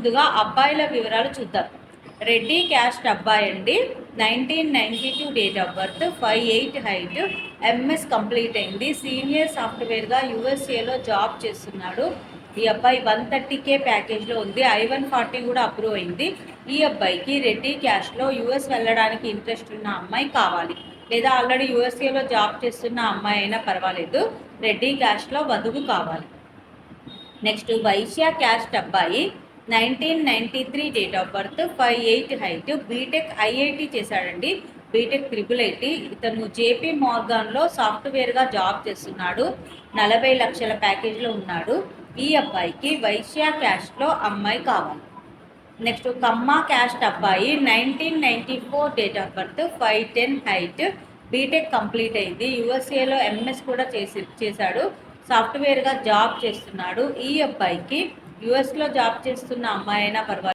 ముందుగా అబ్బాయిల వివరాలు చూద్దాం. రెడ్డి క్యాస్ట్ అబ్బాయి అండి. Nineteen ninety two date of birth five eight height. MS complete అయింది. సీనియర్ సాఫ్ట్వేర్గా యూఎస్ఏలో జాబ్ చేస్తున్నాడు. ఈ అబ్బాయి వన్ థర్టీ కే ప్యాకేజ్లో ఉంది. ఐ వన్ ఫార్టీ కూడా అప్రూవ్ అయింది. ఈ అబ్బాయికి రెడ్డి క్యాష్లో యూఎస్ వెళ్ళడానికి ఇంట్రెస్ట్ ఉన్న అమ్మాయి కావాలి. లేదా ఆల్రెడీ యూఎస్ఏలో జాబ్ చేస్తున్న అమ్మాయి అయినా పర్వాలేదు. రెడ్డి క్యాష్లో వధువు కావాలి. నెక్స్ట్ వైశ్య క్యాస్ట్ అబ్బాయి. Nineteen ninety three date of birth five eight height. B Tech IIT చేశాడండి. B Tech triple IT. ఇతను జేపీ మార్గాన్లో సాఫ్ట్వేర్గా జాబ్ చేస్తున్నాడు. నలభై లక్షల ప్యాకేజ్లో ఉన్నాడు. ఈ అబ్బాయికి వైశ్య క్యాస్ట్లో అమ్మాయి కావాలి. నెక్స్ట్ కమ్మ క్యాస్ట్ అబ్బాయి nineteen ninety four date of birth five ten height. B Tech complete అయింది. యూఎస్ఏలో ఎంఎస్ కూడా చేసి చేశాడు. సాఫ్ట్వేర్గా జాబ్ చేస్తున్నాడు. ఈ అబ్బాయికి యుఎస్లో జాబ్ చేస్తున్న అమ్మాయి అయినా పర్వాలేదు.